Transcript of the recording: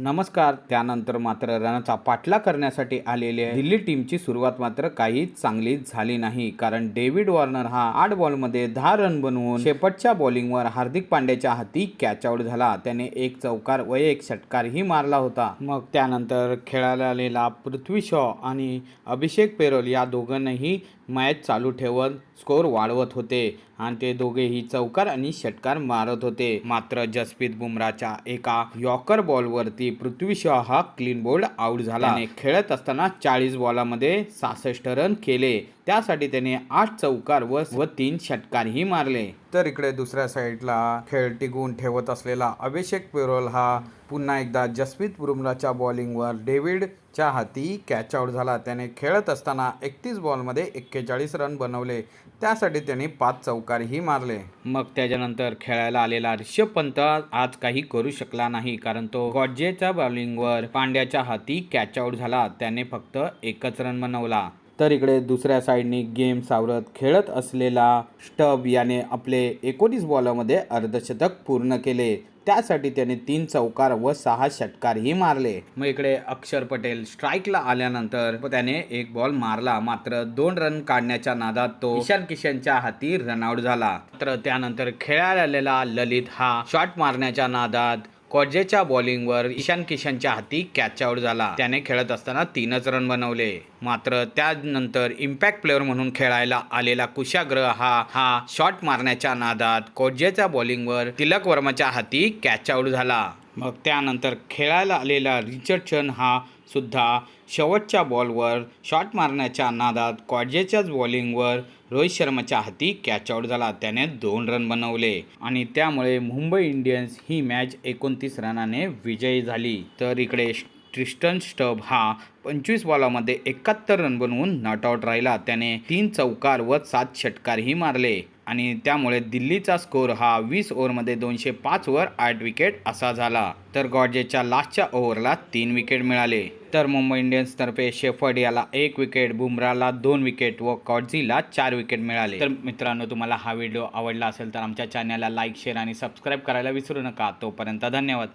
नमस्कार त्यानंतर मात्र रनचा पाठला करण्यासाठी आलेल्या दिल्ली टीमची सुरुवात मात्र काहीच चांगली झाली नाही कारण डेव्हिड वॉर्नर हा आठ बॉलमध्ये दहा रन बनवून शेपटच्या बॉलिंगवर हार्दिक पांड्याच्या हाती कॅच आउट झाला. त्याने एक चौकार व एक षटकारही मारला होता. मग त्यानंतर खेळायला आलेला पृथ्वी शॉ आणि अभिषेक पेरोल या दोघांनाही मॅच चालू ठेवत स्कोर वाढवत होते. आणि ते दोघेही चौकार आणि षटकार मारत होते. मात्र जसप्रीत बुमराच्या एका यॉकर बॉलवरती पृथ्वी शॉ हा क्लीन बोल्ड आउट झाला. खेळत असताना चाळीस बॉलामध्ये सहासष्ट रन केले. त्यासाठी त्याने आठ चौकार व व तीन षटकारही मारले. तर इकडे दुसऱ्या साईडला खेळ टिकवून ठेवत असलेला अभिषेक पेरोल हा पुन्हा एकदा जसप्रीत बुमराच्या बॉलिंगवर डेव्हिडच्या हाती कॅच आउट झाला. त्याने खेळत असताना एकतीस बॉलमध्ये एक्केचाळीस रन बनवले. त्यासाठी त्याने पाच चौकारही मारले. मग त्याच्यानंतर खेळायला आलेला ऋषभ पंत आज काही करू शकला नाही कारण तो गॉडजेच्या बॉलिंगवर पांड्याच्या हाती कॅच आउट झाला. त्याने फक्त एकच रन बनवला. तर इकडे दुसऱ्या साईडनी गेम सावरत खेळत असलेला स्टब याने आपले एकोणीस बॉलमध्ये अर्धशतक पूर्ण केले. त्यासाठी त्याने तीन चौकार व सहा षटकारही मारले. मग इकडे अक्षर पटेल स्ट्राईकला आल्यानंतर त्याने एक बॉल मारला. मात्र दोन रन काढण्याच्या नादात तो ईशान किशनच्या हाती रनआउट झाला. मात्र त्यानंतर खेळायला आलेला ललित हा शॉट मारण्याच्या नादात कॉजेच्या बॉलिंगवर ईशान किशनच्या हाती कॅच आउट झाला. त्याने खेळत असताना तीनच रन बनवले. मात्र त्यानंतर इम्पॅक्ट प्लेअर म्हणून खेळायला आलेला कुशाग्र हा हा शॉट मारण्याच्या नादात कोजेच्या बॉलिंगवर तिलक वर्माच्या हाती कॅच आउट झाला. मग त्यानंतर खेळायला आलेला रिचर्डसन हा सुद्धा शेवटच्या बॉलवर शॉट मारण्याच्या नादात कॉजेच्याच बॉलिंगवर रोहित शर्माच्या हाती कॅच आउट झाला. त्याने दोन रन बनवले. आणि त्यामुळे मुंबई इंडियन्स ही मॅच एकोणतीस रनाने विजयी झाली. तर इकडे ट्रिस्टन स्टब हा पंचवीस बॉलामध्ये एकाहत्तर रन बनवून नॉट आउट राहिला. त्याने तीन चौकार व सात षटकारही मारले आणि त्यामुळे दिल्लीचा स्कोर हा वीस ओव्हरमध्ये दोनशे पाचवर आठ विकेट असा झाला. तर गॉडजेच्या लास्टच्या ओव्हरला तीन विकेट मिळाले. तर मुंबई इंडियन्सतर्फे शेफर्ड याला एक विकेट बुमराला दोन विकेट व कॉडझीला चार विकेट मिळाले. तर मित्रांनो तुम्हाला हा व्हिडिओ आवडला असेल तर आमच्या चॅनलला लाईक शेअर आणि सबस्क्राईब करायला विसरू नका. तोपर्यंत धन्यवाद.